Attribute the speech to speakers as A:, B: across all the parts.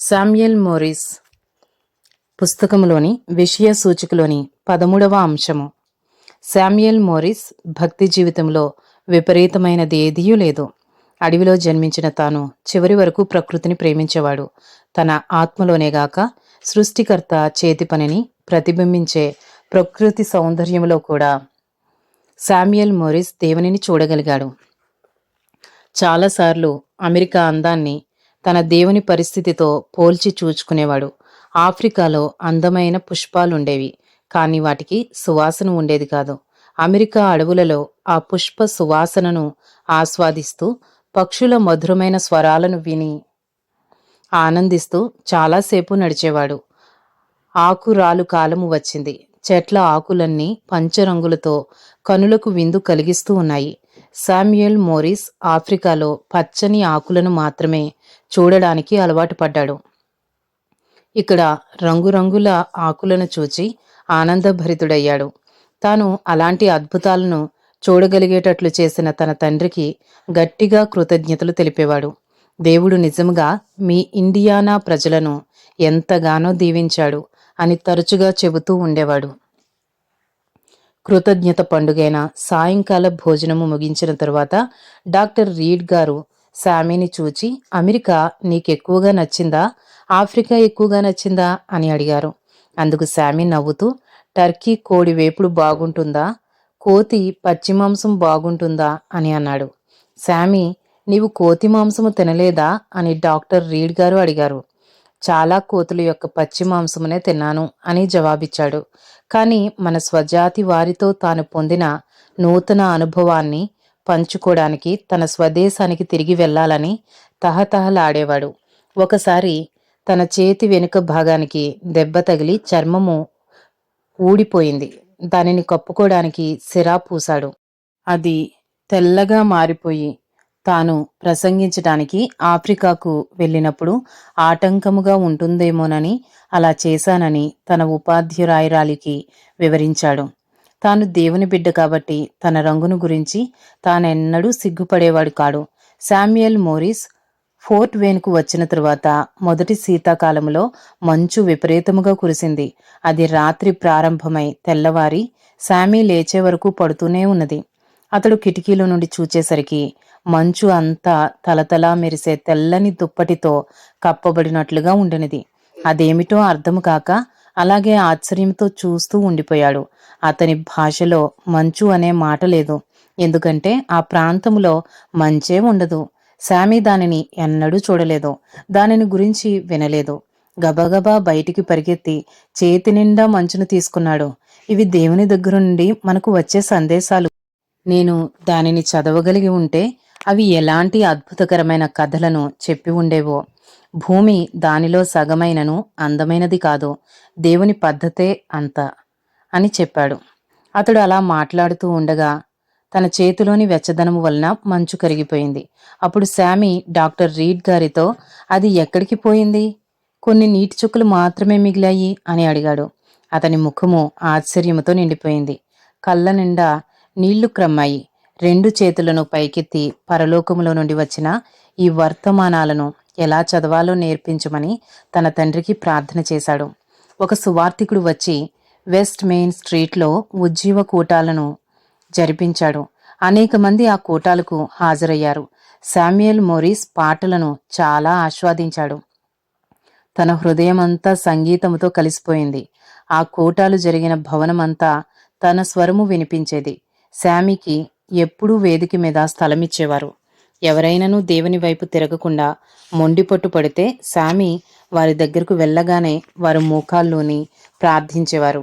A: Samuel Morris పుస్తకంలోని విషయ సూచికలోని పదమూడవ అంశము. శామ్యుయల్ మోరిస్ భక్తి జీవితంలో విపరీతమైనది ఏదీయూ లేదు. అడవిలో జన్మించిన తాను చివరి వరకు ప్రకృతిని ప్రేమించేవాడు. తన ఆత్మలోనేగాక సృష్టికర్త చేతి పనిని ప్రతిబింబించే ప్రకృతి సౌందర్యంలో కూడా శామ్యుయల్ మోరిస్ దేవునిని చూడగలిగాడు. చాలాసార్లు అమెరికా అందాన్ని తన దేవుని పరిస్థితితో పోల్చి చూచుకునేవాడు. ఆఫ్రికాలో అందమైన పుష్పాలుండేవి కానీ వాటికి సువాసన ఉండేది కాదు. అమెరికా అడవులలో ఆ పుష్ప సువాసనను ఆస్వాదిస్తూ పక్షుల మధురమైన స్వరాలను విని ఆనందిస్తూ చాలాసేపు నడిచేవాడు. ఆకురాలు కాలము వచ్చింది. చెట్ల ఆకులన్నీ పంచరంగులతో కనులకు విందు కలిగిస్తూ ఉన్నాయి. శామ్యుయల్ మోరిస్ ఆఫ్రికాలో పచ్చని ఆకులను మాత్రమే చూడడానికి అలవాటు పడ్డాడు. ఇక్కడ రంగురంగుల ఆకులను చూచి ఆనందభరితుడయ్యాడు. తాను అలాంటి అద్భుతాలను చూడగలిగేటట్లు చేసిన తన తండ్రికి గట్టిగా కృతజ్ఞతలు తెలిపేవాడు. దేవుడు నిజంగా మీ ఇండియానా ప్రజలను ఎంతగానో దీవించాడు అని తరచుగా చెబుతూ ఉండేవాడు. కృతజ్ఞత పండుగైన సాయంకాల భోజనము ముగించిన తరువాత డాక్టర్ రీడ్ గారు శామీని చూచి అమెరికా నీకెక్కువగా నచ్చిందా? ఆఫ్రికా ఎక్కువగా నచ్చిందా? అని అడిగారు. అందుకు శామీ నవ్వుతూ టర్కీ కోడి వేపుడు బాగుంటుందా? కోతి పచ్చి మాంసం బాగుంటుందా? అని అన్నాడు. శామీ నీవు కోతి మాంసము తినలేదా? అని డాక్టర్ రీడ్ గారు అడిగారు. చాలా కోతుల యొక్క పచ్చి మాంసమునే తిన్నాను అని జవాబిచ్చాడు. కానీ మన స్వజాతి వారితో తాను పొందిన నూతన అనుభవాన్ని పంచుకోవడానికి తన స్వదేశానికి తిరిగి వెళ్ళాలని తహతహలాడేవాడు. ఒకసారి తన చేతి వెనుక భాగానికి దెబ్బ తగిలి చర్మము ఊడిపోయింది. దానిని కప్పుకోవడానికి సిరా పూశాడు. అది తెల్లగా మారిపోయి తాను ప్రసంగించడానికి ఆఫ్రికాకు వెళ్ళినప్పుడు ఆటంకముగా ఉంటుందేమోనని అలా చేశానని తన ఉపాధ్యురాయురాలికి వివరించాడు. తాను దేవుని బిడ్డ కాబట్టి తన రంగును గురించి తానెన్నడూ సిగ్గుపడేవాడు కాడు. శామ్యుయల్ మోరిస్ ఫోర్ట్ వేన్కు వచ్చిన తరువాత మొదటి శీతాకాలంలో మంచు విపరీతముగా కురిసింది. అది రాత్రి ప్రారంభమై తెల్లవారి శామీ లేచే వరకు పడుతూనే ఉన్నది. అతడు కిటికీలో నుండి చూచేసరికి మంచు అంతా తలతలా మెరిసే తెల్లని దుప్పటితో కప్పబడినట్లుగా ఉండినది. అదేమిటో అర్థము కాక అలాగే ఆశ్చర్యంతో చూస్తూ ఉండిపోయాడు. అతని భాషలో మంచు అనే మాట లేదు. ఎందుకంటే ఆ ప్రాంతంలో మంచే ఉండదు. శామి దానిని ఎన్నడూ చూడలేదు. దానిని గురించి వినలేదు. గబగబా బయటికి పరిగెత్తి చేతి నిండా మంచును తీసుకున్నాడు. ఇవి దేవుని దగ్గర నుండి మనకు వచ్చే సందేశాలు. నేను దానిని చదవగలిగి ఉంటే అవి ఎలాంటి అద్భుతకరమైన కథలను చెప్పి ఉండేవో. భూమి దానిలో సగమైనను అందమైనది కాదు. దేవుని పద్ధతే అంత. అని చెప్పాడు. అతడు అలా మాట్లాడుతూ ఉండగా తన చేతిలోని వెచ్చదనము వలన మంచు కరిగిపోయింది. అప్పుడు శామి డాక్టర్ రీడ్ గారితో అది ఎక్కడికి పోయింది? కొన్ని నీటి చుక్కలు మాత్రమే మిగిలాయి అని అడిగాడు. అతని ముఖము ఆశ్చర్యముతో నిండిపోయింది. కళ్ళ నిండా నీళ్ళు క్రమ్మాయి. రెండు చేతులను పైకెత్తి పరలోకములో నుండి వచ్చిన ఈ వర్తమానాలను ఎలా చదవాలో నేర్పించమని తన తండ్రికి ప్రార్థన చేశాడు. ఒక సువార్థికుడు వచ్చి వెస్ట్ మెయిన్ స్ట్రీట్లో ఉజ్జీవ కూటాలను జరిపించాడు. అనేక మంది ఆ కూటాలకు హాజరయ్యారు. శామ్యుయల్ మోరిస్ పాటలను చాలా ఆస్వాదించాడు. తన హృదయమంతా సంగీతముతో కలిసిపోయింది. ఆ కూటాలు జరిగిన భవనమంతా తన స్వరము వినిపించేది. శామికి ఎప్పుడూ వేదిక మీద స్థలమిచ్చేవారు. ఎవరైనాను దేవుని వైపు తిరగకుండా మొండిపట్టు పడితే సామి వారి దగ్గరకు వెళ్ళగానే వారు మోకాల్లోని ప్రార్థించేవారు.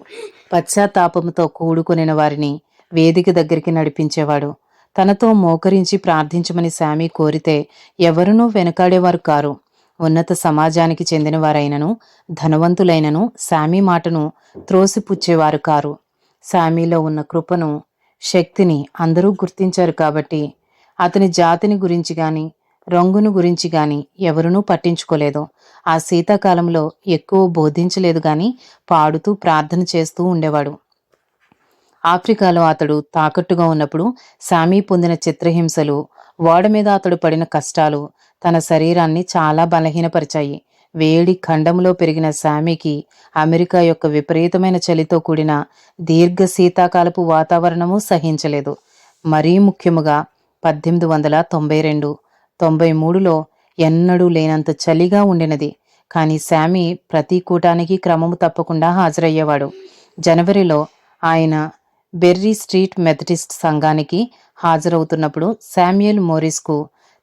A: పశ్చాత్తాపంతో కూడుకొనిన వారిని వేదిక దగ్గరికి నడిపించేవాడు. తనతో మోకరించి ప్రార్థించమని సామి కోరితే ఎవరునూ వెనకాడేవారు కారు. ఉన్నత సమాజానికి చెందినవారైనను ధనవంతులైనను శామీ మాటను త్రోసిపుచ్చేవారు కారు. శామీలో ఉన్న కృపను శక్తిని అందరూ గుర్తించారు కాబట్టి అతని జాతిని గురించి గాని రంగును గురించి గాని ఎవరునూ పట్టించుకోలేదు. ఆ శీతాకాలంలో ఎక్కువ బోధించలేదు గాని పాడుతూ ప్రార్థన చేస్తూ ఉండేవాడు. ఆఫ్రికాలో అతడు తాకట్టుగా ఉన్నప్పుడు సామీ పొందిన చిత్రహింసలు ఓడ మీద అతడు పడిన కష్టాలు తన శరీరాన్ని చాలా బలహీనపరిచాయి. వేడి ఖండంలో పెరిగిన సామీకి అమెరికా యొక్క విపరీతమైన చలితో కూడిన దీర్ఘ శీతాకాలపు వాతావరణము సహించలేదు. మరీ ముఖ్యముగా పద్దెనిమిది వందల తొంభై రెండు తొంభై మూడులో ఎన్నడూ లేనంత చలిగా ఉండినది. కానీ శామి ప్రతి కూటానికి క్రమము తప్పకుండా హాజరయ్యేవాడు. జనవరిలో ఆయన బెర్రీ స్ట్రీట్ మెథడిస్ట్ సంఘానికి హాజరవుతున్నప్పుడు శామ్యుయల్ మోరిస్కు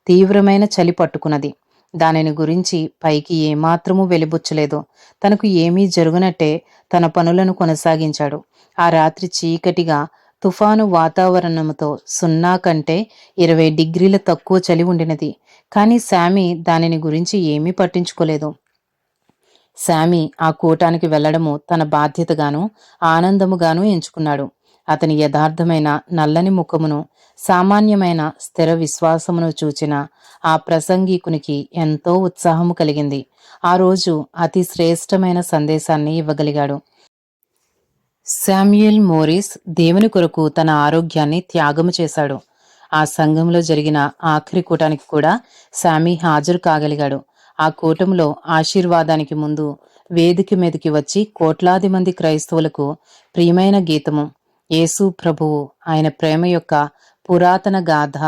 A: తీవ్రమైన చలి పట్టుకున్నది. దానిని గురించి పైకి ఏమాత్రమూ వెలిబుచ్చలేదు. తనకు ఏమీ జరుగునట్టే తన పనులను కొనసాగించాడు. ఆ రాత్రి చీకటిగా తుఫాను వాతావరణంతో సున్నా కంటే ఇరవై డిగ్రీల తక్కువ చలి ఉండినది. కానీ శామి దానిని గురించి ఏమీ పట్టించుకోలేదు. శామి ఆ కూటానికి వెళ్ళడము తన బాధ్యతగాను ఆనందముగాను ఎంచుకున్నాడు. అతని యథార్థమైన నల్లని ముఖమును సామాన్యమైన స్థిర విశ్వాసమును చూచిన ఆ ప్రసంగికునికి ఎంతో ఉత్సాహము కలిగింది. ఆ రోజు అతి శ్రేష్టమైన సందేశాన్ని ఇవ్వగలిగాడు. శామ్యుయల్ మోరిస్ దేవుని కొరకు తన ఆరోగ్యాన్ని త్యాగము చేశాడు. ఆ సంఘంలో జరిగిన ఆఖరి కూటానికి కూడా శామీ హాజరు కాగలిగాడు. ఆ కూటంలో ఆశీర్వాదానికి ముందు వేదిక మీదకి వచ్చి కోట్లాది మంది క్రైస్తవులకు ప్రియమైన గీతము యేసు ప్రభువు ఆయన ప్రేమ యొక్క పురాతన గాథ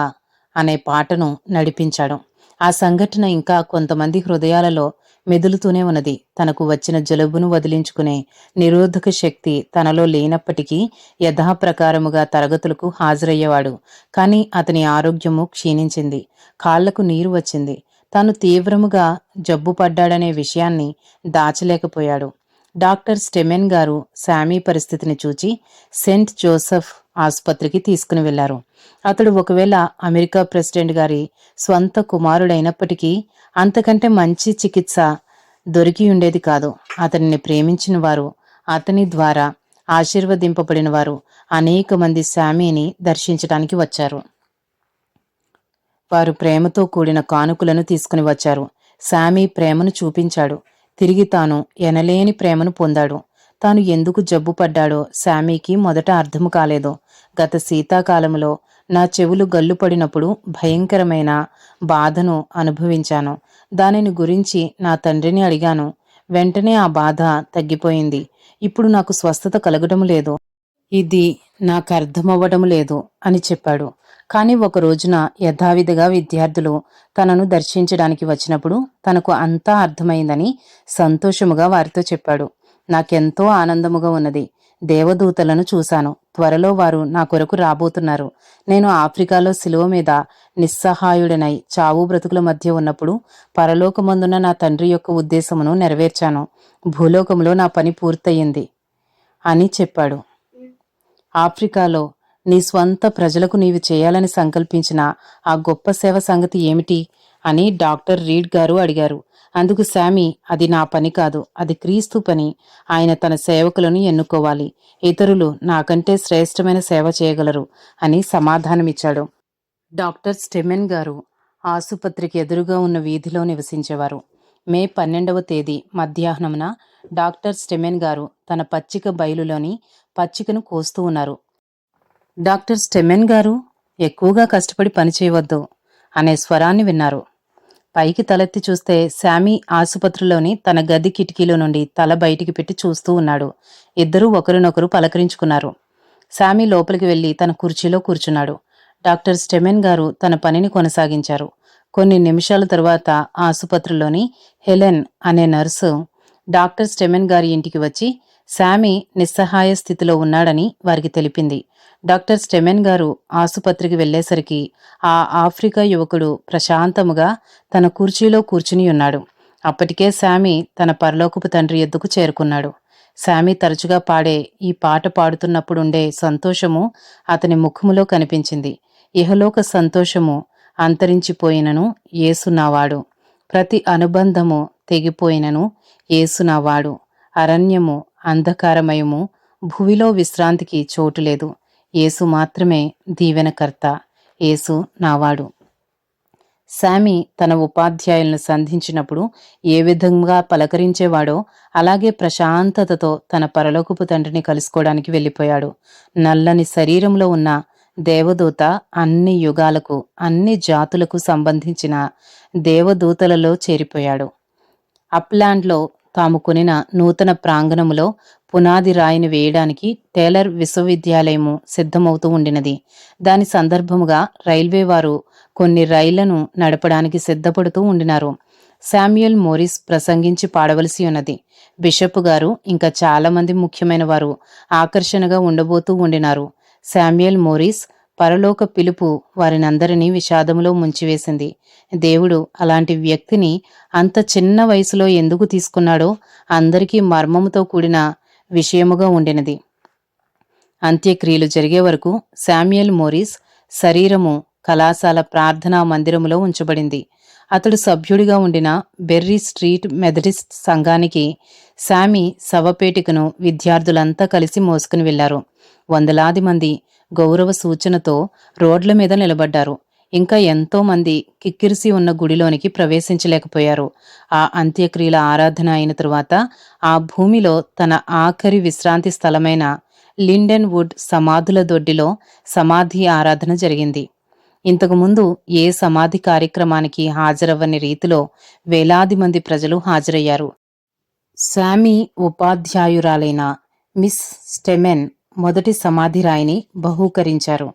A: అనే పాటను నడిపించాడు. ఆ సంఘటన ఇంకా కొంతమంది హృదయాలలో మెదులుతూనే ఉన్నది. తనకు వచ్చిన జలుబును వదిలించుకునే నిరోధక శక్తి తనలో లేనప్పటికీ యథాప్రకారముగా తరగతులకు హాజరయ్యేవాడు. కానీ అతని ఆరోగ్యము క్షీణించింది. కాళ్ళకు నీరు వచ్చింది. తాను తీవ్రముగా జబ్బు పడ్డాడనే విషయాన్ని దాచలేకపోయాడు. డాక్టర్ స్టెమెన్ గారు శామీ పరిస్థితిని చూచి సెంట్ జోసెఫ్ ఆసుపత్రికి తీసుకుని వెళ్ళారు అతడు ఒకవేళ అమెరికా ప్రెసిడెంట్ గారి స్వంత కుమారుడైనప్పటికీ అంతకంటే మంచి చికిత్స దొరికి ఉండేది కాదు. అతనిని ప్రేమించిన వారు అతని ద్వారా ఆశీర్వదింపబడిన వారు అనేక మంది శామీని దర్శించడానికి వచ్చారు. వారు ప్రేమతో కూడిన కానుకలను తీసుకుని వచ్చారు. శామీ ప్రేమను చూపించాడు. తిరిగి తాను ఎనలేని ప్రేమను పొందాడు. తాను ఎందుకు జబ్బు పడ్డాడో శామీకి మొదట అర్థము కాలేదు. గత శీతాకాలంలో నా చెవులు గల్లుపడినప్పుడు భయంకరమైన బాధను అనుభవించాను. దానిని గురించి నా తండ్రిని అడిగాను. వెంటనే ఆ బాధ తగ్గిపోయింది. ఇప్పుడు నాకు స్వస్థత కలగడం లేదు. ఇది నాకు అర్థమవ్వడం లేదు అని చెప్పాడు. కానీ ఒక రోజున యథావిధిగా విద్యార్థులు తనను దర్శించడానికి వచ్చినప్పుడు తనకు అంతా అర్థమైందని సంతోషముగా వారితో చెప్పాడు. నాకెంతో ఆనందముగా ఉన్నది. దేవదూతలను చూశాను. త్వరలో వారు నా కొరకు రాబోతున్నారు. నేను ఆఫ్రికాలో శిలువ మీద నిస్సహాయుడనై చావు బ్రతుకుల మధ్య ఉన్నప్పుడు పరలోకమందున్న నా తండ్రి యొక్క ఉద్దేశమును నెరవేర్చాను. భూలోకంలో నా పని పూర్తయింది అని చెప్పాడు. ఆఫ్రికాలో నీ స్వంత ప్రజలకు నీవు చేయాలని సంకల్పించిన ఆ గొప్ప సేవ సంగతి ఏమిటి? అని డాక్టర్ రీడ్ గారు అడిగారు. అందుకు శామి అది నా పని కాదు అది క్రీస్తు పని. ఆయన తన సేవకులను ఎన్నుకోవాలి. ఇతరులు నాకంటే శ్రేష్టమైన సేవ చేయగలరు అని సమాధానమిచ్చాడు. డాక్టర్ స్టెమెన్ గారు ఆసుపత్రికి ఎదురుగా ఉన్న వీధిలో నివసించేవారు. మే పన్నెండవ తేదీ మధ్యాహ్నమున డాక్టర్ స్టెమెన్ గారు తన పచ్చిక బయలులోని పచ్చికను కోస్తూ ఉన్నారు. డాక్టర్ స్టెమెన్ గారు ఎక్కువగా కష్టపడి పని చేయవద్దు అనే స్వరాన్ని విన్నారు. పైకి తలెత్తి చూస్తే శామీ ఆసుపత్రిలోని తన గది కిటికీలో నుండి తల బయటికి పెట్టి చూస్తూ ఉన్నాడు. ఇద్దరూ ఒకరినొకరు పలకరించుకున్నారు. శామీ లోపలికి వెళ్ళి తన కుర్చీలో కూర్చున్నాడు. డాక్టర్ స్టెమెన్ గారు తన పనిని కొనసాగించారు. కొన్ని నిమిషాల తరువాత ఆసుపత్రిలోని హెలెన్ అనే నర్సు డాక్టర్ స్టెమెన్ గారి ఇంటికి వచ్చి శామీ నిస్సహాయ స్థితిలో ఉన్నాడని వారికి తెలిపింది. డాక్టర్ స్టెమెన్ గారు ఆసుపత్రికి వెళ్ళేసరికి ఆ ఆఫ్రికా యువకుడు ప్రశాంతముగా తన కుర్చీలో కూర్చుని ఉన్నాడు. అప్పటికే శామి తన పరలోకపు తండ్రి ఎద్దుకు చేరుకున్నాడు. శామి తరచుగా పాడే ఈ పాట పాడుతున్నప్పుడుండే సంతోషము అతని ముఖములో కనిపించింది. ఇహలోక సంతోషము అంతరించిపోయినను ఏసునావాడు ప్రతి అనుబంధము తెగిపోయినను ఏసునావాడు అరణ్యము అంధకారమయము భువిలో విశ్రాంతికి చోటు లేదు. యేసు మాత్రమే దీవెనకర్త యేసు నావాడు. శామి తన ఉపాధ్యాయులను సంధించినప్పుడు ఏ విధంగా పలకరించేవాడో అలాగే ప్రశాంతతతో తన పరలోకపు తండ్రిని కలుసుకోవడానికి వెళ్ళిపోయాడు. నల్లని శరీరంలో ఉన్న దేవదూత అన్ని యుగాలకు అన్ని జాతులకు సంబంధించిన దేవదూతలలో చేరిపోయాడు. అప్లాండ్లో తాము కొనిన నూతన ప్రాంగణములో పునాది రాయిని వేయడానికి టేలర్ విశ్వవిద్యాలయము సిద్ధమవుతూ ఉండినది. దాని సందర్భముగా రైల్వే వారు కొన్ని రైళ్ళను నడపడానికి సిద్ధపడుతూ ఉండినారు. శామ్యుయల్ మోరిస్ ప్రసంగించి పాడవలసి ఉన్నది. బిషప్ గారు ఇంకా చాలామంది ముఖ్యమైన వారు ఆకర్షణగా ఉండబోతూ ఉండినారు. శామ్యుయల్ మోరిస్ పరలోక పిలుపు వారినందరినీ విషాదములో ముంచివేసింది. దేవుడు అలాంటి వ్యక్తిని అంత చిన్న వయసులో ఎందుకు తీసుకున్నాడో అందరికీ మర్మముతో కూడిన విషయముగా ఉండినది. అంత్యక్రియలు జరిగే వరకు శామ్యుయల్ మోరిస్ శరీరము కళాశాల ప్రార్థనా మందిరములో ఉంచబడింది. అతడు సభ్యుడిగా ఉండిన బెర్రీ స్ట్రీట్ మెథడిస్ట్ సంఘానికి శామి శవపేటికను విద్యార్థులంతా కలిసి మోసుకుని వెళ్ళారు వందలాది మంది గౌరవ సూచనతో రోడ్ల మీద నిలబడ్డారు. ఇంకా ఎంతో మంది కిక్కిరిసి ఉన్న గుడిలోనికి ప్రవేశించలేకపోయారు. ఆ అంత్యక్రియల ఆరాధన అయిన తరువాత ఆ భూమిలో తన ఆఖరి విశ్రాంతి స్థలమైన లిండెన్ వుడ్ సమాధుల దొడ్డిలో సమాధి ఆరాధన జరిగింది. ఇంతకుముందు ఏ సమాధి కార్యక్రమానికి హాజరవ్వని రీతిలో వేలాది మంది ప్రజలు హాజరయ్యారు. శామీ ఉపాధ్యాయురాలైన మిస్ స్టెమెన్ మొదటి సమాధి రాయిని బహూకరించారు.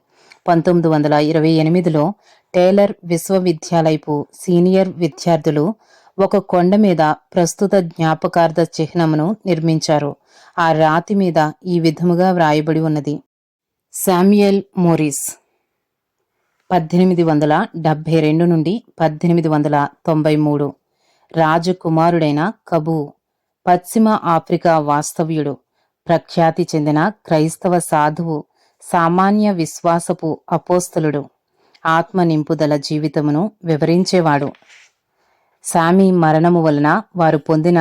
A: పంతొమ్మిది వందల ఇరవై ఎనిమిదిలో టేలర్ విశ్వవిద్యాలయపు సీనియర్ విద్యార్థులు ఒక కొండ మీద ప్రస్తుత జ్ఞాపకార్థ చిహ్నమును నిర్మించారు. ఆ రాతి మీద ఈ విధముగా వ్రాయబడి ఉన్నది. శామ్యుయల్ మోరిస్ పద్దెనిమిది వందల డెబ్భై రెండు నుండి పద్దెనిమిది వందల తొంభై మూడు. రాజకుమారుడైన కబూ పశ్చిమ ఆఫ్రికా వాస్తవ్యుడు. ప్రఖ్యాతి చెందిన క్రైస్తవ సాధువు సామాన్య విశ్వాసపు అపోస్తలుడు ఆత్మ నింపుదల జీవితమును వివరించేవాడు. సామి మరణము వలన వారు పొందిన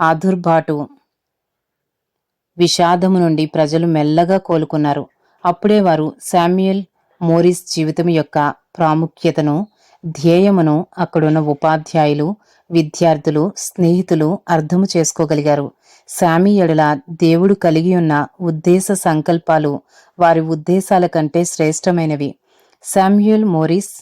A: ఆదుర్బాటు విషాదము నుండి ప్రజలు మెల్లగా కోలుకున్నారు. అప్పుడే వారు శామ్యుయల్ మోరిస్ జీవితం యొక్క ప్రాముఖ్యతను ధ్యేయమును అక్కడున్న ఉపాధ్యాయులు విద్యార్థులు స్నేహితులు అర్థము చేసుకోగలిగారు. శామి ఎడల దేవుడు కలిగి ఉన్న ఉద్దేశ సంకల్పాలు వారి ఉద్దేశాల కంటే శ్రేష్టమైనవి. శామ్యుయల్ మోరిస్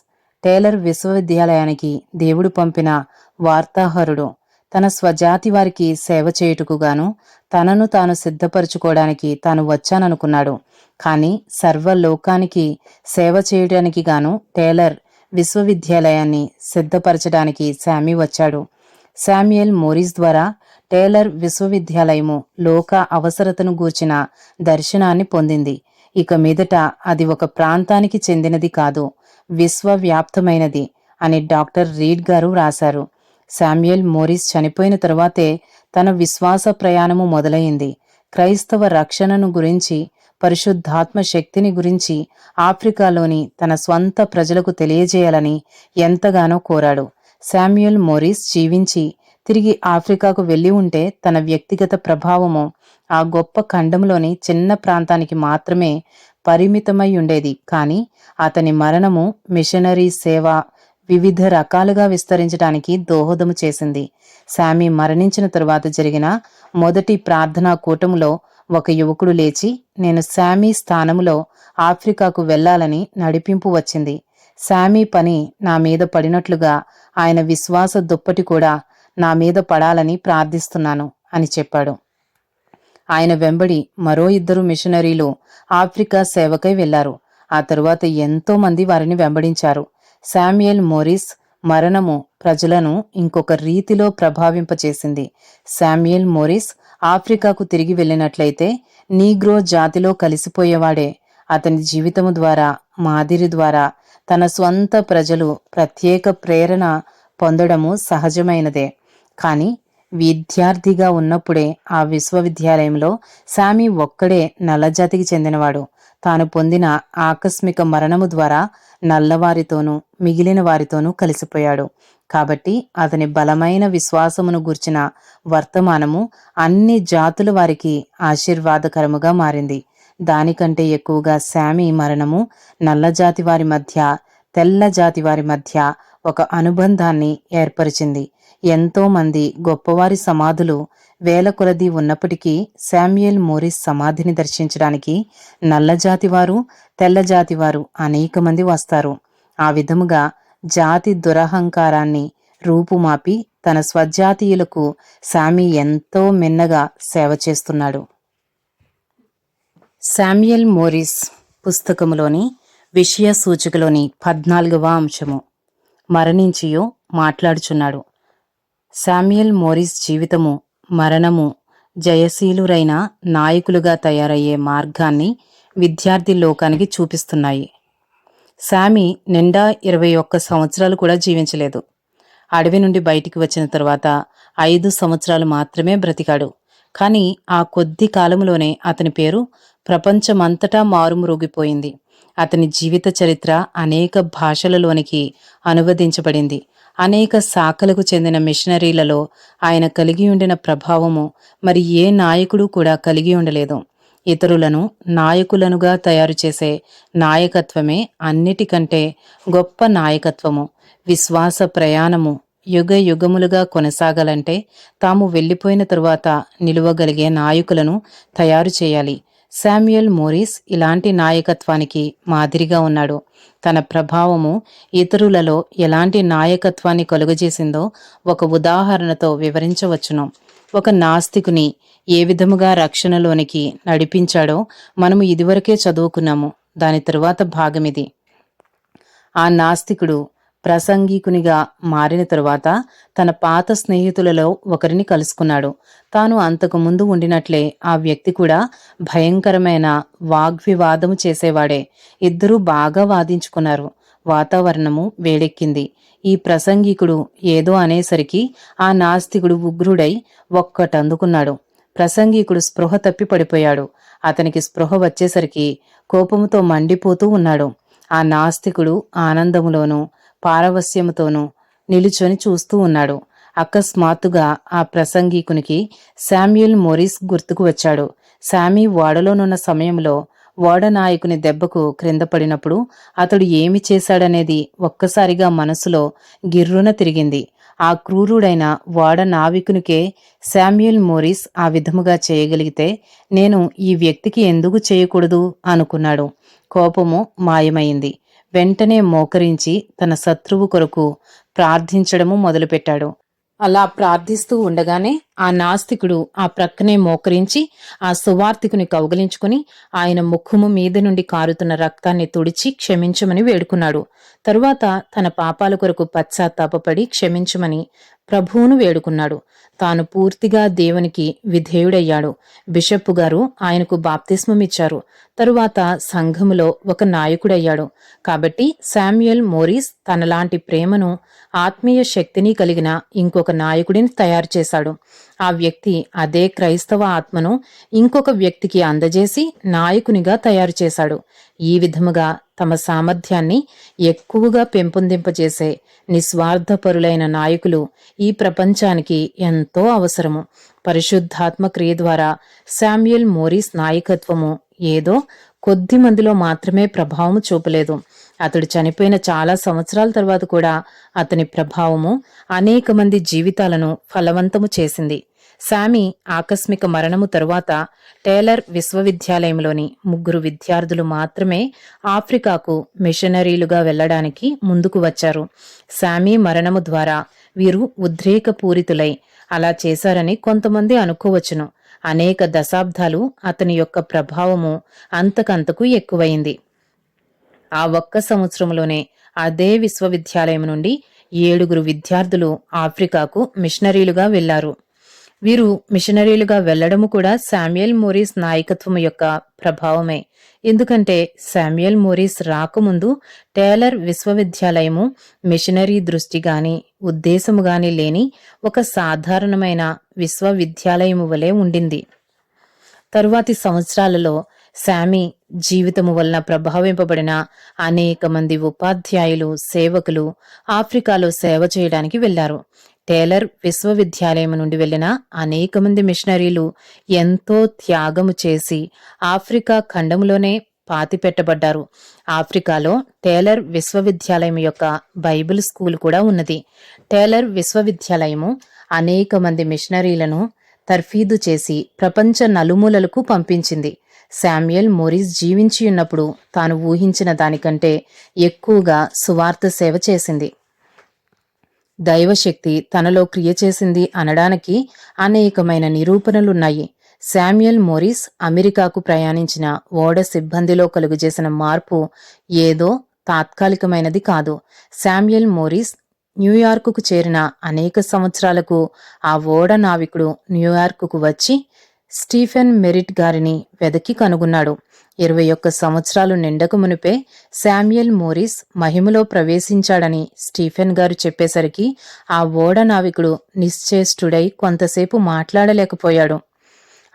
A: టేలర్ విశ్వవిద్యాలయానికి దేవుడు పంపిన వార్తాహరుడు తన స్వజాతి వారికి సేవ చేయుటకుగాను తనను తాను సిద్ధపరచుకోవడానికి తాను వచ్చాననుకున్నాడు. కానీ సర్వలోకానికి సేవ చేయడానికి గాను టేలర్ విశ్వవిద్యాలయాన్ని సిద్ధపరచడానికి శామి వచ్చాడు శామ్యుయల్ మోరిస్ ద్వారా టేలర్ విశ్వవిద్యాలయము లోక అవసరతను గూర్చిన దర్శనాన్ని పొందింది. ఇక మీదట అది ఒక ప్రాంతానికి చెందినది కాదు విశ్వవ్యాప్తమైనది అని డాక్టర్ రీడ్ గారు వ్రాశారు శామ్యుయల్ మోరిస్ చనిపోయిన తరువాతే తన విశ్వాస ప్రయాణము మొదలైంది. క్రైస్తవ రక్షణను గురించి పరిశుద్ధాత్మ శక్తిని గురించి ఆఫ్రికాలోని తన స్వంత ప్రజలకు తెలియజేయాలని ఎంతగానో కోరాడు. శామ్యుయల్ మోరిస్ జీవించి తిరిగి ఆఫ్రికాకు వెళ్ళి ఉంటే తన వ్యక్తిగత ప్రభావము ఆ గొప్ప ఖండంలోని చిన్న ప్రాంతానికి మాత్రమే పరిమితమై ఉండేది. కానీ అతని మరణము మిషనరీ సేవ వివిధ రకాలుగా విస్తరించడానికి దోహదము చేసింది. శామీ మరణించిన తరువాత జరిగిన మొదటి ప్రార్థనా కూటములో ఒక యువకుడు లేచి నేను శామీ స్థానములో ఆఫ్రికాకు వెళ్ళాలని నడిపింపు వచ్చింది. శామీ పని నా మీద పడినట్లుగా ఆయన విశ్వాస దుప్పటి కూడా నా మీద పడాలని ప్రార్థిస్తున్నాను అని చెప్పాడు. ఆయన వెంబడి మరో ఇద్దరు మిషనరీలు ఆఫ్రికా సేవకై వెళ్ళారు ఆ తరువాత ఎంతో మంది వారిని వెంబడించారు. శామ్యుయల్ మోరిస్ మరణము ప్రజలను ఇంకొక రీతిలో ప్రభావింపచేసింది. శామ్యుయల్ మోరిస్ ఆఫ్రికాకు తిరిగి వెళ్ళినట్లయితే నీగ్రో జాతిలో కలిసిపోయేవాడే. అతని జీవితము ద్వారా మాదిరి ద్వారా తన స్వంత ప్రజలు ప్రత్యేక ప్రేరణ పొందడము సహజమైనదే. కానీ విద్యార్థిగా ఉన్నప్పుడే ఆ విశ్వవిద్యాలయంలో సామి ఒక్కడే నల్లజాతికి చెందినవాడు. తాను పొందిన ఆకస్మిక మరణము ద్వారా నల్లవారితోనూ మిగిలిన వారితోనూ కలిసిపోయాడు. కాబట్టి అతని బలమైన విశ్వాసమును గుర్చిన వర్తమానము అన్ని జాతుల వారికి ఆశీర్వాదకరముగా మారింది. దానికంటే ఎక్కువగా శామి మరణము నల్లజాతి వారి మధ్య తెల్ల జాతి వారి మధ్య ఒక అనుబంధాన్ని ఏర్పరిచింది. ఎంతో మంది గొప్పవారి సమాధులు వేల కొలది ఉన్నప్పటికీ శామ్యుయల్ మోరిస్ సమాధిని దర్శించడానికి నల్లజాతివారు తెల్లజాతివారు అనేక మంది వస్తారు. ఆ విధముగా జాతి దురహంకారాన్ని రూపుమాపి తన స్వజాతీయులకు సామి ఎంతో మిన్నగా సేవ చేస్తున్నాడు. శామ్యుయల్ మోరిస్ పుస్తకములోని విషయ సూచికలోని పద్నాలుగవ అంశము. మరణించియో మాట్లాడుచున్నాడు. శామ్యుయల్ మోరిస్ జీవితము మరణము జయశీలురైన నాయకులుగా తయారయ్యే మార్గాన్ని విద్యార్థి లోకానికి చూపిస్తున్నాయి. శామి నిండా ఇరవై ఒక్క సంవత్సరాలు కూడా జీవించలేదు. అడవి నుండి బయటికి వచ్చిన తర్వాత ఐదు సంవత్సరాలు మాత్రమే బ్రతికాడు. కానీ ఆ కొద్ది కాలంలోనే అతని పేరు ప్రపంచమంతటా మారుమ్రోగిపోయింది. అతని జీవిత చరిత్ర అనేక భాషలలోనికి అనువదించబడింది. అనేక శాఖలకు చెందిన మిషనరీలలో ఆయన కలిగి ఉండిన ప్రభావము మరి ఏ నాయకుడు కూడా కలిగి ఉండలేదు. ఇతరులను నాయకులనుగా తయారు చేసే నాయకత్వమే అన్నిటికంటే గొప్ప నాయకత్వము. విశ్వాస ప్రయాణము యుగ యుగములుగా కొనసాగాలంటే తాము వెళ్ళిపోయిన తరువాత నిలువగలిగే నాయకులను తయారు చేయాలి. శామ్యుయల్ మోరిస్ ఇలాంటి నాయకత్వానికి మాదిరిగా ఉన్నాడు. తన ప్రభావము ఇతరులలో ఎలాంటి నాయకత్వాన్ని కలుగజేసిందో ఒక ఉదాహరణతో వివరించవచ్చును. ఒక నాస్తికుని ఏ విధముగా రక్షణలోనికి నడిపించాడో మనము ఇదివరకే చదువుకున్నాము. దాని తరువాత భాగమిది. ఆ నాస్తికుడు ప్రసంగికునిగా మారిన తరువాత తన పాత స్నేహితులలో ఒకరిని కలుసుకున్నాడు. తాను అంతకు ముందు ఉండినట్లే ఆ వ్యక్తి కూడా భయంకరమైన వాగ్వివాదము చేసేవాడే. ఇద్దరూ బాగా వాదించుకున్నారు. వాతావరణము వేడెక్కింది. ఈ ప్రసంగికుడు ఏదో అనేసరికి ఆ నాస్తికుడు ఉగ్రుడై ఒక్కటందుకున్నాడు. ప్రసంగికుడు స్పృహ తప్పి పడిపోయాడు. అతనికి స్పృహ వచ్చేసరికి కోపముతో మండిపోతూ ఉన్నాడు. ఆ నాస్తికుడు ఆనందములోనూ పారవస్యముతోనూ నిలుచొని చూస్తూ ఉన్నాడు. అకస్మాత్తుగా ఆ ప్రసంగికునికి శామ్యుల్ మోరిస్ గుర్తుకు వచ్చాడు. శామీ ఓడలోనున్న సమయంలో ఓడ నాయకుని దెబ్బకు క్రింద పడినప్పుడు అతడు ఏమి చేశాడనేది ఒక్కసారిగా మనసులో గిర్రున తిరిగింది. ఆ క్రూరుడైన వాడ నావికునికే శామ్యుల్ మోరిస్ ఆ విధముగా చేయగలిగితే నేను ఈ వ్యక్తికి ఎందుకు చేయకూడదు అనుకున్నాడు. కోపము మాయమైంది. వెంటనే మోకరించి తన శత్రువు కొరకు ప్రార్థించడము మొదలుపెట్టాడు. అలా ప్రార్థిస్తూ ఉండగానే ఆ నాస్తికుడు ఆ ప్రక్కనే మోకరించి ఆ సువార్తికుని కౌగలించుకుని ఆయన ముఖము మీద నుండి కారుతున్న రక్తాన్ని తుడిచి క్షమించమని వేడుకున్నాడు. తరువాత తన పాపాల కొరకు పశ్చాత్తాపడి క్షమించమని ప్రభువును వేడుకున్నాడు. తాను పూర్తిగా దేవునికి విధేయుడయ్యాడు. బిషప్ గారు ఆయనకు బాప్తిస్మమిచ్చారు. తరువాత సంఘములో ఒక నాయకుడయ్యాడు. కాబట్టి శామ్యుయల్ మోరిస్ తనలాంటి ప్రేమను ఆత్మీయ శక్తిని కలిగిన ఇంకొక నాయకుడిని తయారు చేశాడు. ఆ వ్యక్తి అదే క్రైస్తవ ఆత్మను ఇంకొక వ్యక్తికి అందజేసి నాయకునిగా తయారు చేశాడు. ఈ విధముగా తమ సామర్థ్యాన్ని ఎక్కువగా పెంపొందింపజేసే నిస్వార్థపరులైన నాయకులు ఈ ప్రపంచానికి ఎంతో అవసరము. పరిశుద్ధాత్మ క్రియ ద్వారా శామ్యుల్ మోరిస్ నాయకత్వము ఏదో కొద్ది మందిలో మాత్రమే ప్రభావము చూపలేదు. అతడు చనిపోయిన చాలా సంవత్సరాల తర్వాత కూడా అతని ప్రభావము అనేక మంది జీవితాలను ఫలవంతము చేసింది. శామి ఆకస్మిక మరణము తరువాత టేలర్ విశ్వవిద్యాలయంలోని ముగ్గురు విద్యార్థులు మాత్రమే ఆఫ్రికాకు మిషనరీలుగా వెళ్ళడానికి ముందుకు వచ్చారు. శామి మరణము ద్వారా వీరు ఉద్రేకపూరితులై అలా చేశారని కొంతమంది అనుకోవచ్చును. అనేక దశాబ్దాలు అతని యొక్క ప్రభావము అంతకంతకు ఎక్కువైంది. ఆ ఒక్క సంవత్సరంలోనే అదే విశ్వవిద్యాలయం నుండి ఏడుగురు విద్యార్థులు ఆఫ్రికాకు మిషనరీలుగా వెళ్ళారు వీరు మిషనరీలుగా వెళ్ళడము కూడా శామ్యుయల్ మోరీస్ నాయకత్వం యొక్క ప్రభావమే. ఎందుకంటే శామ్యుయల్ మోరీస్ రాకముందు టేలర్ విశ్వవిద్యాలయము మిషనరీ దృష్టి గాని ఉద్దేశము గాని లేని ఒక సాధారణమైన విశ్వవిద్యాలయము వలె ఉండింది. తరువాతి సంవత్సరాలలో శామి జీవితము వలన ప్రభావింపబడిన అనేక మంది ఉపాధ్యాయులు సేవకులు ఆఫ్రికాలో సేవ చేయడానికి వెళ్ళారు టేలర్ విశ్వవిద్యాలయం నుండి వెళ్ళిన అనేక మంది మిషనరీలు ఎంతో త్యాగము చేసి ఆఫ్రికా ఖండములోనే పాతిపెట్టబడ్డారు ఆఫ్రికాలో టేలర్ విశ్వవిద్యాలయం యొక్క బైబిల్ స్కూల్ కూడా ఉన్నది. టేలర్ విశ్వవిద్యాలయము అనేక మంది మిషనరీలను తర్ఫీదు చేసి ప్రపంచ నలుమూలలకు పంపించింది. శామ్యుయల్ మోరిస్ జీవించి ఉన్నప్పుడు తాను ఊహించిన దానికంటే ఎక్కువగా సువార్త సేవ చేసింది. దైవశక్తి తనలో క్రియ చేసింది అనడానికి అనేకమైన నిరూపణలున్నాయి. శామ్యుయల్ మోరిస్ అమెరికాకు ప్రయాణించిన ఓడ సిబ్బందిలో కలుగజేసిన మార్పు ఏదో తాత్కాలికమైనది కాదు. శామ్యుయల్ మోరిస్ న్యూయార్కుకు చేరిన అనేక సంవత్సరాలకు ఆ ఓడ నావికుడు న్యూయార్కుకు వచ్చి స్టీఫెన్ మెరిట్ గారిని వెదకి కనుగొన్నాడు. ఇరవై ఒక్క సంవత్సరాలు నిండకు మునిపే శామ్యుయల్ మోరిస్ మహిమలో ప్రవేశించాడని స్టీఫెన్ గారు చెప్పేసరికి ఆ ఓడ నావికుడు నిశ్చేష్టుడై కొంతసేపు మాట్లాడలేకపోయాడు.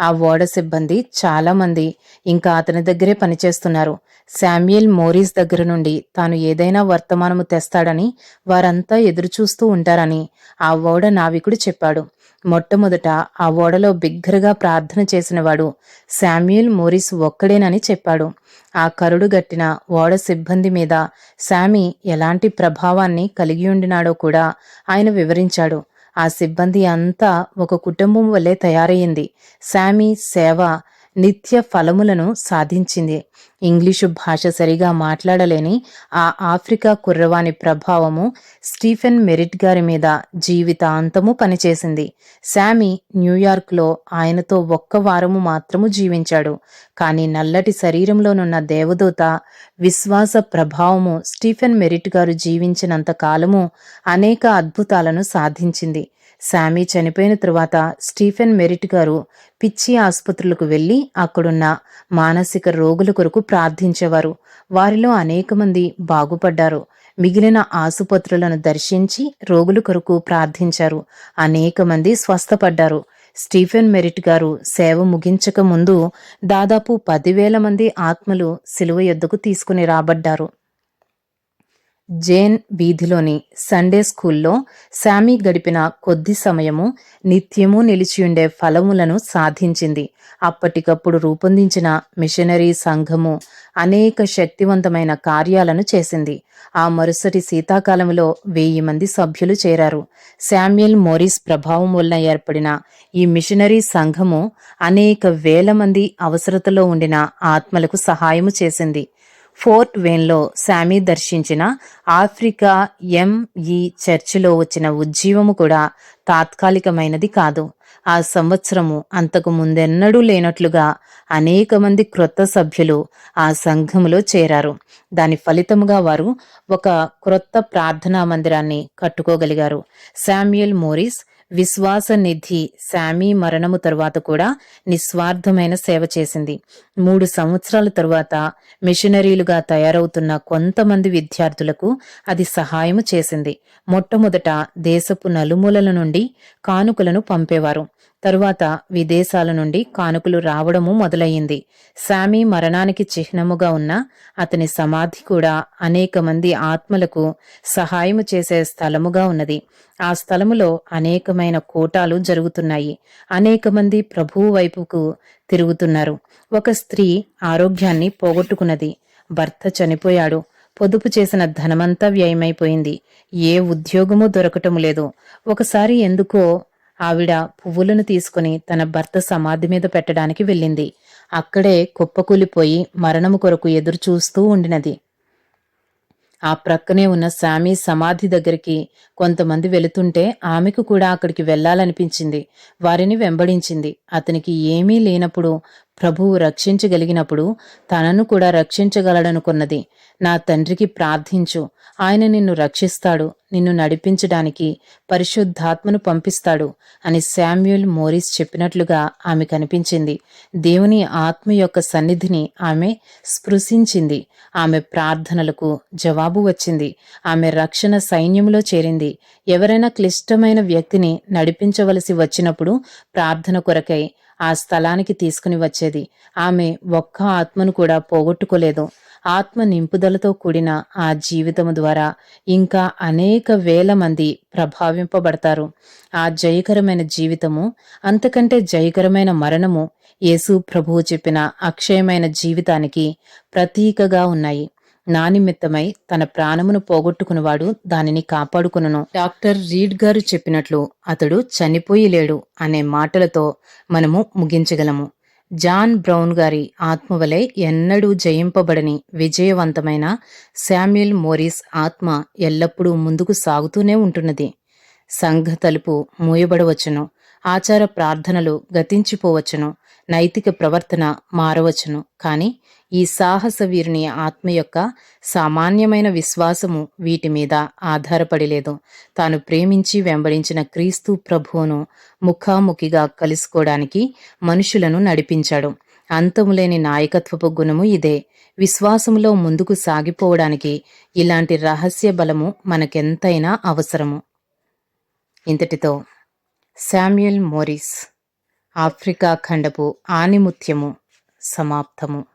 A: ఆ ఓడ సిబ్బంది చాలామంది ఇంకా అతని దగ్గరే పనిచేస్తున్నారు. శామ్యుయల్ మోరీస్ దగ్గర నుండి తాను ఏదైనా వర్తమానము తెస్తాడని వారంతా ఎదురుచూస్తూ ఉంటారని ఆ ఓడ నావికుడు చెప్పాడు. మొట్టమొదట ఆ ఓడలో బిగ్గరగా ప్రార్థన చేసినవాడు శామ్యుల్ మోరిస్ ఒక్కడేనని చెప్పాడు. ఆ కరుడు గట్టిన ఓడ సిబ్బంది మీద శామీ ఎలాంటి ప్రభావాన్ని కలిగి ఉండినాడో కూడా ఆయన వివరించాడు. ఆ సిబ్బంది అంతా ఒక కుటుంబం వల్లే తయారయ్యింది శామీ సేవ నిత్య ఫలములను సాధించింది. ఇంగ్లీషు భాష సరిగా మాట్లాడలేని ఆ ఆఫ్రికా కుర్రవాని ప్రభావము స్టీఫెన్ మెరిట్ గారి మీద జీవితాంతము పనిచేసింది. శామీ న్యూయార్క్లో ఆయనతో ఒక్క వారము మాత్రము జీవించాడు. కానీ నల్లటి శరీరంలోనున్న దేవదూత విశ్వాస ప్రభావము స్టీఫెన్ మెరిట్ గారు జీవించినంత కాలము అనేక అద్భుతాలను సాధించింది. శామీ చనిపోయిన తరువాత స్టీఫెన్ మెరిట్ గారు పిచ్చి ఆసుపత్రులకు వెళ్ళి అక్కడున్న మానసిక రోగుల కొరకు ప్రార్థించేవారు. వారిలో అనేక మంది బాగుపడ్డారు. మిగిలిన ఆసుపత్రులను దర్శించి రోగుల కొరకు ప్రార్థించారు. అనేక మంది స్వస్థపడ్డారు. స్టీఫెన్ మెరిట్ గారు సేవ ముగించక ముందు దాదాపు పదివేల మంది ఆత్మలు సిలువ యొద్దకు తీసుకుని రాబడ్డారు. జేన్ వీధిలోని సండే స్కూల్లో శామీ గడిపిన కొద్ది సమయము నిత్యము నిలిచియుండే ఫలములను సాధించింది. అప్పటికప్పుడు రూపొందించిన మిషనరీ సంఘము అనేక శక్తివంతమైన కార్యాలను చేసింది. ఆ మరుసటి శీతాకాలంలో వెయ్యి మంది సభ్యులు చేరారు. శామ్యుల్ మోరిస్ ప్రభావం వలన ఏర్పడిన ఈ మిషనరీ సంఘము అనేక వేల మంది అవసరతలో ఉండిన ఆత్మలకు సహాయము చేసింది. ఫోర్ట్ వేన్లో శామీ దర్శించిన ఆఫ్రికా ఎంఈ చర్చిలో వచ్చిన ఉజ్జీవము కూడా తాత్కాలికమైనది కాదు. ఆ సంవత్సరము అంతకు ముందెన్నడూ లేనట్లుగా అనేక మంది క్రొత్త సభ్యులు ఆ సంఘములో చేరారు. దాని ఫలితముగా వారు ఒక క్రొత్త ప్రార్థనా మందిరాన్ని కట్టుకోగలిగారు. శామ్యుయల్ మోరిస్ విశ్వాస నిధి శామీ మరణము తరువాత కూడా నిస్వార్థమైన సేవ చేసింది. మూడు సంవత్సరాల తరువాత మిషనరీలుగా తయారవుతున్న కొంతమంది విద్యార్థులకు అది సహాయము చేసింది. మొట్టమొదట దేశపు నలుమూలల నుండి కానుకలను పంపేవారు. తరువాత విదేశాల నుండి కానుకలు రావడము మొదలయ్యింది. శామీ మరణానికి చిహ్నముగా ఉన్న అతని సమాధి కూడా అనేక మంది ఆత్మలకు సహాయము చేసే స్థలముగా ఉన్నది. ఆ స్థలములో అనేకమైన కోటాలు జరుగుతున్నాయి. అనేక మంది ప్రభువు వైపుకు తిరుగుతున్నారు. ఒక స్త్రీ ఆరోగ్యాన్ని పోగొట్టుకున్నది. భర్త చనిపోయాడు. పొదుపు చేసిన ధనమంతా వ్యయమైపోయింది. ఏ ఉద్యోగమూ దొరకటం లేదు. ఒకసారి ఎందుకో ఆవిడ పువ్వులను తీసుకుని తన భర్త సమాధి మీద పెట్టడానికి వెళ్ళింది. అక్కడే కుప్పకూలిపోయి మరణము కొరకు ఎదురు చూస్తూ ఉండినది. ఆ ప్రక్కనే ఉన్న శామీ సమాధి దగ్గరికి కొంతమంది వెళుతుంటే ఆమెకు కూడా అక్కడికి వెళ్ళాలనిపించింది వారిని వెంబడించింది. అతనికి ఏమీ లేనప్పుడు ప్రభువు రక్షించగలిగినప్పుడు తనను కూడా రక్షించగలడనుకున్నది. నా తండ్రికి ప్రార్థించు. ఆయన నిన్ను రక్షిస్తాడు. నిన్ను నడిపించడానికి పరిశుద్ధాత్మను పంపిస్తాడు అని శామ్యుల్ మోరిస్ చెప్పినట్లుగా ఆమె కనిపించింది. దేవుని ఆత్మ యొక్క సన్నిధిని ఆమె స్పృశించింది. ఆమె ప్రార్థనలకు జవాబు వచ్చింది. ఆమె రక్షణ సైన్యంలో చేరింది. ఎవరైనా క్లిష్టమైన వ్యక్తిని నడిపించవలసి వచ్చినప్పుడు ప్రార్థన కొరకై ఆ స్థలానికి తీసుకుని వచ్చేది. ఆమె ఒక్క ఆత్మను కూడా పోగొట్టుకోలేదు. ఆత్మ నింపుదలతో కూడిన ఆ జీవితము ద్వారా ఇంకా అనేక వేల మంది ప్రభావింపబడతారు. ఆ జయకరమైన జీవితము అంతకంటే జయకరమైన మరణము యేసు ప్రభువు చెప్పిన అక్షయమైన జీవితానికి ప్రతీకగా ఉన్నాయి. నా నిమిత్తమై తన ప్రాణమును పోగొట్టుకున్నవాడు దానిని కాపాడుకును డాక్టర్ రీడ్ గారు చెప్పినట్లు అతడు చనిపోయి లేడు అనే మాటలతో మనము ముగించగలము. జాన్ బ్రౌన్ గారి ఆత్మవలే ఎన్నడూ జయింపబడని విజయవంతమైన శామ్యుల్ మోరిస్ ఆత్మ ఎల్లప్పుడూ ముందుకు సాగుతూనే ఉంటున్నది. సంఘ తలుపు మూయబడవచ్చును ఆచార ప్రార్థనలు గతించిపోవచ్చును నైతిక ప్రవర్తన మారవచ్చును కానీ ఈ సాహస వీరుని ఆత్మ యొక్క సామాన్యమైన విశ్వాసము వీటి మీద ఆధారపడి లేదు తాను ప్రేమించి వెంబడించిన క్రీస్తు ప్రభువును ముఖాముఖిగా కలుసుకోవడానికి మనుషులను నడిపించాడు. అంతములేని నాయకత్వపు గుణము ఇదే. విశ్వాసములో ముందుకు సాగిపోవడానికి ఇలాంటి రహస్య బలము మనకెంతైనా అవసరము. ఇంతటితో శామ్యుయల్ మోరిస్ ఆఫ్రికా ఖండపు ఆనిముత్యము సమాప్తము.